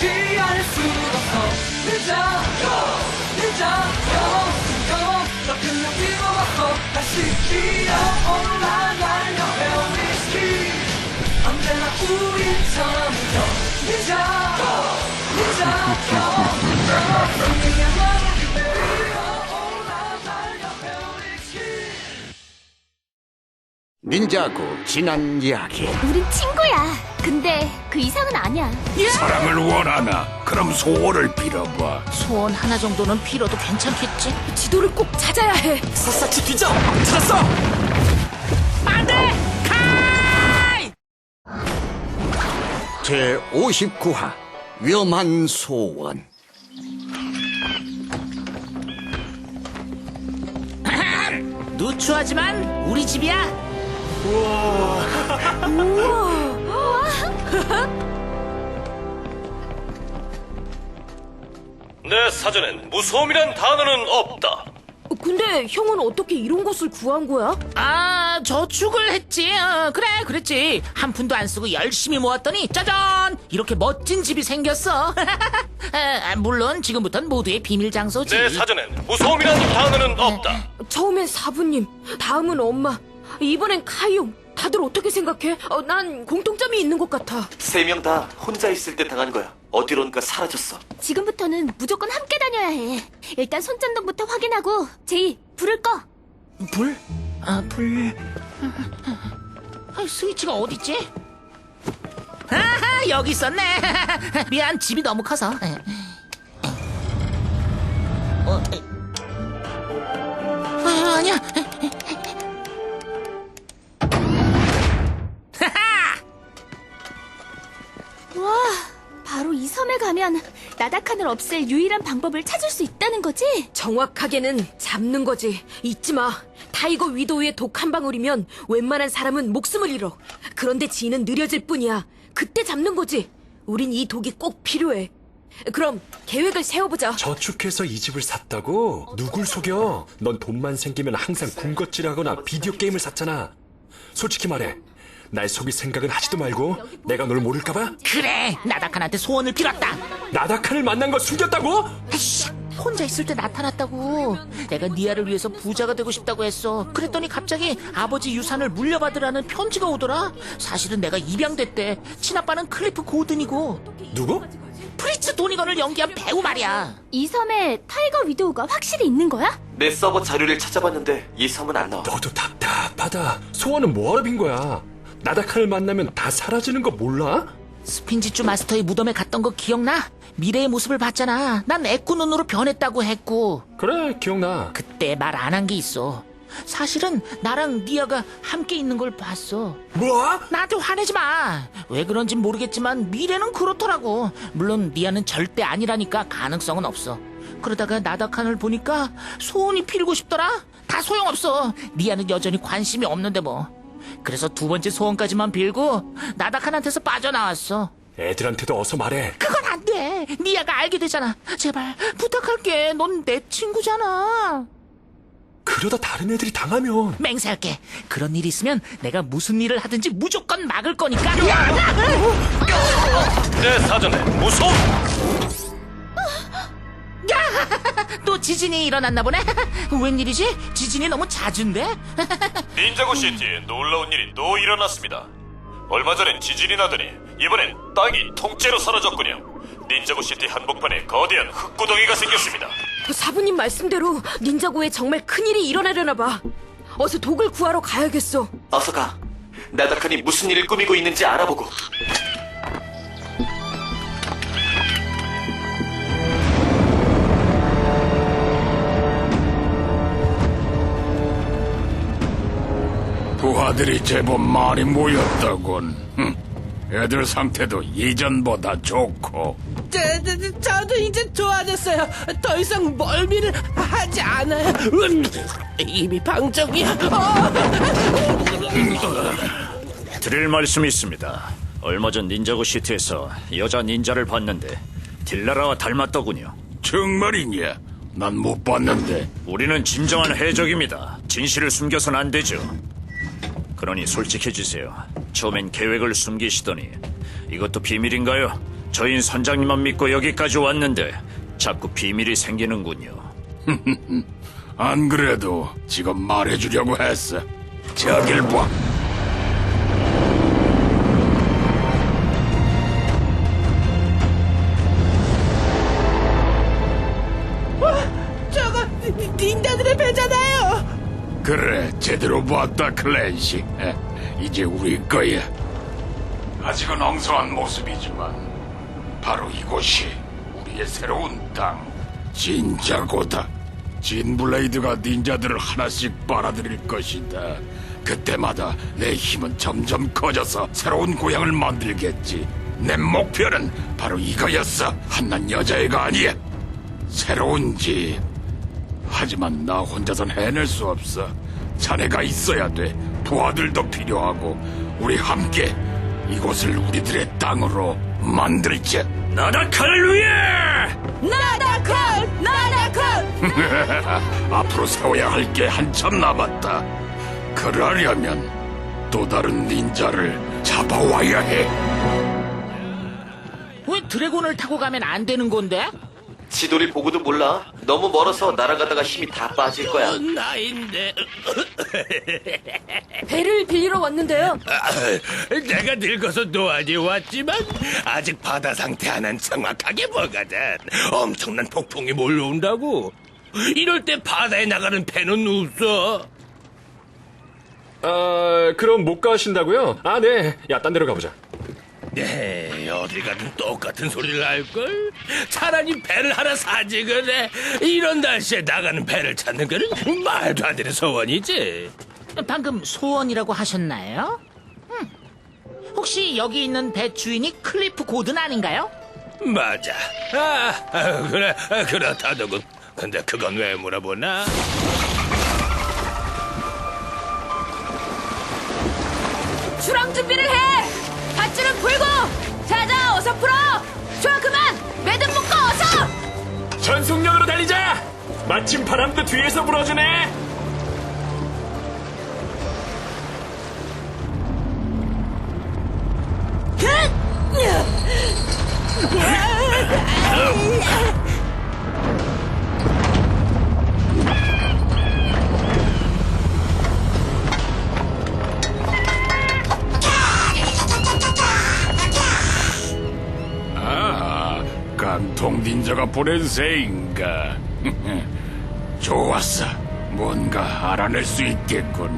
피할 수 없어. 늦어 늦어 go 너 그냥 뛰어왔어. 다시 뛰어올라 날려 헤어리스키 언제나 우리처럼 더 늦어 늦어 그냥 너를 뛰어올라 날려 헤어리스키 닌자고 지난 이야기. 우린 친구야. 근데 그 이상은 아니야. 사랑을 원하나? 그럼 소원을 빌어봐. 소원 하나 정도는 빌어도 괜찮겠지? 지도를 꼭 찾아야 해. 샅샅이 뒤져 찾았어 안돼! 카이! 제 59화 위험한 소원 누추하지만 우리 집이야. 내 사전엔 무서움이란 단어는 없다. 근데 형은 어떻게 이런 것을 구한 거야? 아, 저축을 했지. 어, 그래, 그랬지. 한 푼도 안 쓰고 열심히 모았더니 짜잔! 이렇게 멋진 집이 생겼어. 아, 물론 지금부터는 모두의 비밀 장소지. 내 사전엔 무서움이란 단어는 없다. 처음엔 사부님, 다음은 엄마, 이번엔 카이용. 다들 어떻게 생각해? 어, 난 공통점이 있는 것 같아. 세 명 다 혼자 있을 때 당한 거야. 어디론가 사라졌어. 지금부터는 무조건 함께 다녀야 해. 일단 손전등부터 확인하고 제이 불을 꺼. 불? 아, 불. 아, 스위치가 어딨지? 아하, 여기 있었네. 미안, 집이 너무 커서. 어, 에. 아, 아니야. 섬에 가면 나다칸을 없앨 유일한 방법을 찾을 수 있다는 거지? 정확하게는 잡는 거지. 잊지 마. 타이거 위도우의 독 한 방울이면 웬만한 사람은 목숨을 잃어. 그런데 지는 느려질 뿐이야. 그때 잡는 거지. 우린 이 독이 꼭 필요해. 그럼 계획을 세워보자. 저축해서 이 집을 샀다고? 누굴 속여? 넌 돈만 생기면 항상 군것질하거나 비디오 게임을 샀잖아. 솔직히 말해. 날 속일 생각은 하지도 말고 내가 널 모를까봐? 그래, 나다칸한테 소원을 빌었다. 나다칸을 만난 걸 숨겼다고? 아이씨, 혼자 있을 때 나타났다고. 내가 니아를 위해서 부자가 되고 싶다고 했어. 그랬더니 갑자기 아버지 유산을 물려받으라는 편지가 오더라. 사실은 내가 입양됐대. 친아빠는 클리프 고든이고. 누구? 프리츠 도니건을 연기한 배우 말이야. 이 섬에 타이거 위도우가 확실히 있는 거야? 내 서버 자료를 찾아봤는데 이 섬은 안 나와. 너도 답답하다. 소원은 뭐하러 빈 거야? 나다칸을 만나면 다 사라지는 거 몰라? 스핀지쭈 마스터의 무덤에 갔던 거 기억나? 미래의 모습을 봤잖아. 난 애꾸 눈으로 변했다고 했고. 그래, 기억나. 그때 말 안 한 게 있어. 사실은 나랑 니아가 함께 있는 걸 봤어. 뭐? 나한테 화내지 마. 왜 그런진 모르겠지만 미래는 그렇더라고. 물론 니아는 절대 아니라니까 가능성은 없어. 그러다가 나다칸을 보니까 소원이 필고 싶더라. 다 소용없어. 니아는 여전히 관심이 없는데 뭐. 그래서 두 번째 소원까지만 빌고 나다칸한테서 빠져나왔어. 애들한테도 어서 말해. 그건 안 돼. 니아가 알게 되잖아. 제발 부탁할게. 넌 내 친구잖아. 그러다 다른 애들이 당하면 맹세할게. 그런 일이 있으면 내가 무슨 일을 하든지 무조건 막을 거니까. 내 사전엔 무서움. 또 지진이 일어났나 보네. 웬일이지? 지진이 너무 잦은데? 닌자고 시티에 놀라운 일이 또 일어났습니다. 얼마 전엔 지진이 나더니 이번엔 땅이 통째로 사라졌군요. 닌자고 시티 한복판에 거대한 흙구덩이가 생겼습니다. 사부님 말씀대로 닌자고에 정말 큰일이 일어나려나 봐. 어서 독을 구하러 가야겠어. 어서 가. 나다칸이 무슨 일을 꾸미고 있는지 알아보고. 부하들이 제법 많이 모였다군. 흠, 애들 상태도 이전보다 좋고. 저, 저, 저, 저도 이제 좋아졌어요. 더 이상 멀미를 하지 않아요. 음, 입이 방정이야. 어! 드릴 말씀이 있습니다. 얼마 전 닌자고 시티에서 여자 닌자를 봤는데 딜라라와 닮았더군요. 정말이냐? 난 못 봤는데. 우리는 진정한 해적입니다. 진실을 숨겨선 안 되죠. 그러니 솔직해지세요. 처음엔 계획을 숨기시더니 이것도 비밀인가요? 저인 선장님만 믿고 여기까지 왔는데 자꾸 비밀이 생기는군요. 안 그래도 지금 말해주려고 했어. 저길 봐. 제대로 봤다, 클랜시. 에, 이제 우리 거야. 아직은 엉성한 모습이지만 바로 이곳이 우리의 새로운 땅, 진짜고다. 진블레이드가 닌자들을 하나씩 빨아들일 것이다. 그때마다 내 힘은 점점 커져서 새로운 고향을 만들겠지. 내 목표는 바로 이거였어. 한낱 여자애가 아니야. 새로운 집. 하지만 나 혼자선 해낼 수 없어. 자네가 있어야 돼. 부하들도 필요하고 우리 함께 이곳을 우리들의 땅으로 만들자. 나다카를 위해 나다칸! 나다칸! 앞으로 세워야 할 게 한참 남았다. 그러려면 또 다른 닌자를 잡아와야 해. 왜 드래곤을 타고 가면 안 되는 건데? 지도를 보고도 몰라. 너무 멀어서 날아가다가 힘이 다 빠질 거야. 나인데 배를 빌리러 왔는데요. 내가 늙어서 노안이 왔지만 아직 바다 상태 하나는 정확하게 보거든. 엄청난 폭풍이 몰려온다고. 이럴 때 바다에 나가는 배는 없어. 아, 그럼 못 가신다고요? 아, 네. 야, 딴 데로 가보자. 네, 어딜 가든 똑같은 소리를 할걸? 차라리 배를 하나 사지 그래. 이런 날씨에 나가는 배를 찾는 거는 말도 안 되는 소원이지. 방금 소원이라고 하셨나요? 음. 혹시 여기 있는 배 주인이 클리프 고든 아닌가요? 맞아. 아, 아, 그래, 아, 그렇다더군. 근데 그건 왜 물어보나? 출항 준비를 해! 밧줄은 풀고! 자자, 어서 풀어! 좋아, 그만! 매듭 묶어, 어서! 전속력으로 달리자! 마침 바람도 뒤에서 불어주네! 보낸 새인가. 좋았어. 뭔가 알아낼 수 있겠군.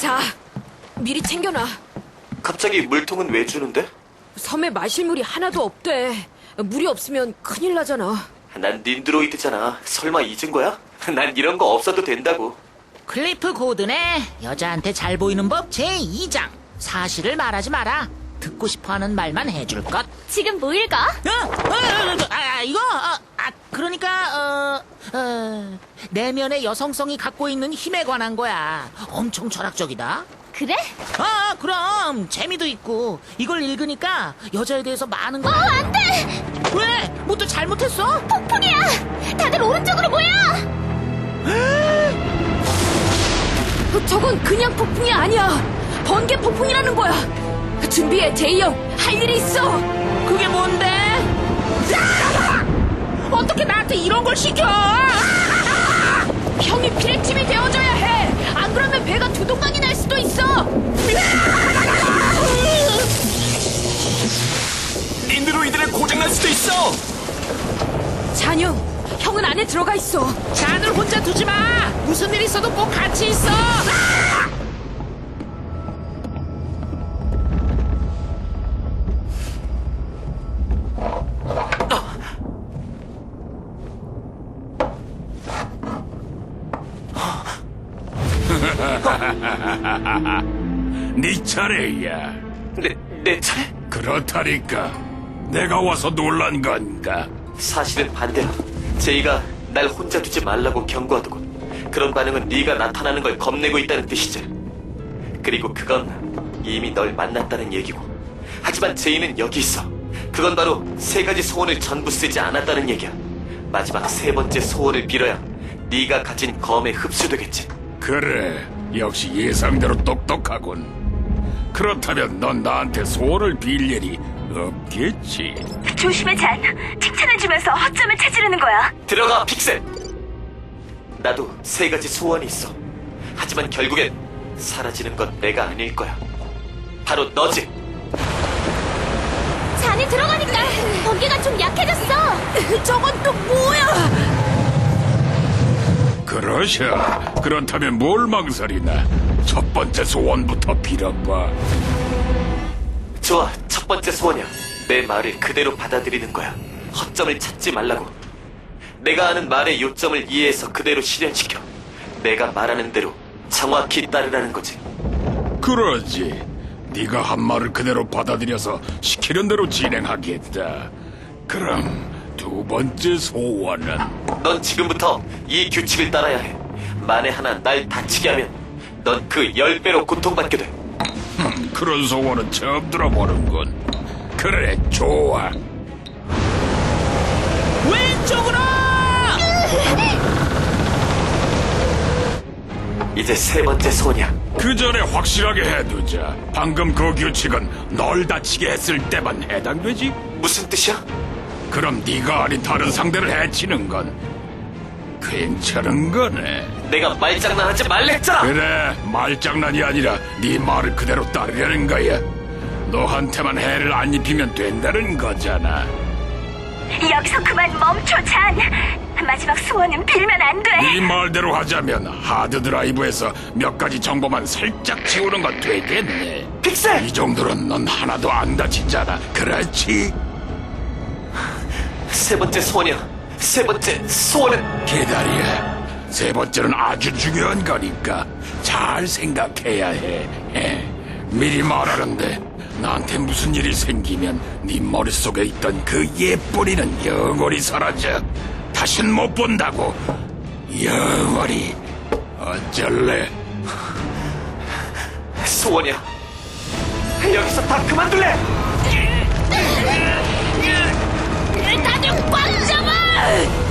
자, 미리 챙겨놔. 갑자기 물통은 왜 주는데? 섬에 마실 물이 하나도 없대. 물이 없으면 큰일 나잖아. 난 닌드로이드잖아. 설마 잊은 거야? 난 이런 거 없어도 된다고. 클리프 고든의 여자한테 잘 보이는 법 제2장. 사실을 말하지 마라. 듣고 싶어 하는 말만 해줄 것. 지금 뭐 읽어? 어? 어, 어, 아, 이거? 어, 아, 그러니까, 어, 어, 내면의 여성성이 갖고 있는 힘에 관한 거야. 엄청 철학적이다. 그래? 아, 그럼. 재미도 있고. 이걸 읽으니까 여자에 대해서 많은 거. 어, 안 돼! 왜? 뭐 또 잘못했어? 폭풍이야! 다들 오른쪽으로 모여! 어, 저건 그냥 폭풍이 아니야. 번개 폭풍이라는 거야. 준비해, 제이 형. 할 일이 있어. 그게 뭔데? 어떻게 나한테 이런 걸 시켜? 형이 피레팀이 되어줘야 해. 안 그러면 배가 두동강이 날 수도 있어. 닌드로이드는 고장날 수도 있어! 잔영, 형은 안에 들어가 있어. 자들 혼자 두지 마. 무슨 일 있어도 꼭 같이 있어. 네 차례야. 내, 내 차례? 그렇다니까. 내가 와서 놀란 건가? 사실은 반대로. 제이가 날 혼자 두지 말라고 경고하더군. 그런 반응은 네가 나타나는 걸 겁내고 있다는 뜻이지. 그리고 그건 이미 널 만났다는 얘기고. 하지만 제이는 여기 있어. 그건 바로 세 가지 소원을 전부 쓰지 않았다는 얘기야. 마지막 세 번째 소원을 빌어야 네가 가진 검에 흡수되겠지. 그래, 역시 예상대로 똑똑하군. 그렇다면 넌 나한테 소원을 빌 일이 없겠지. 조심해, 잔. 칭찬해주면서 허점을 찾으려는 거야. 들어가, 픽셀! 나도 세 가지 소원이 있어. 하지만 결국엔 사라지는 건 내가 아닐 거야. 바로 너지. 잔이 들어가니까 번개가 좀 약해졌어. 저건 또 뭐야? 그러셔. 그렇다면 뭘 망설이나? 첫 번째 소원부터 빌어봐. 좋아, 첫 번째 소원이야. 내 말을 그대로 받아들이는 거야. 허점을 찾지 말라고. 내가 아는 말의 요점을 이해해서 그대로 실현시켜. 내가 말하는 대로 정확히 따르라는 거지. 그러지. 네가 한 말을 그대로 받아들여서 시키는 대로 진행하겠다. 그럼 두 번째 소원은 넌 지금부터 이 규칙을 따라야 해. 만에 하나 날 다치게 하면 넌 그 열 배로 고통받게 돼. 음, 그런 소원은 처음 들어보는군. 그래, 좋아. 왼쪽으로! 이제 세 번째 소원이야. 그 전에 확실하게 해두자. 방금 그 규칙은 널 다치게 했을 때만 해당되지? 무슨 뜻이야? 그럼 네가 아닌 다른 상대를 해치는 건 괜찮은 거네. 내가 말장난하지 말랬잖아. 그래, 말장난이 아니라 네 말을 그대로 따르려는 거야. 너한테만 해를 안 입히면 된다는 거잖아. 여기서 그만 멈춰, 잔. 마지막 소원은 빌면 안 돼. 네 말대로 하자면 하드 드라이브에서 몇 가지 정보만 살짝 지우는 건 되겠네. 픽셀! 이 정도는 넌 하나도 안 다치잖아. 그렇지? 세 번째 소원이야. 세 번째 소원은 기다려. 세 번째는 아주 중요한 거니까 잘 생각해야 해. 에, 미리 말하는데 나한테 무슨 일이 생기면 네 머릿속에 있던 그 예쁜이는 영원히 사라져. 다신 못 본다고. 영원히. 어쩔래? 소원이야. 여기서 다 그만둘래. 你还什么？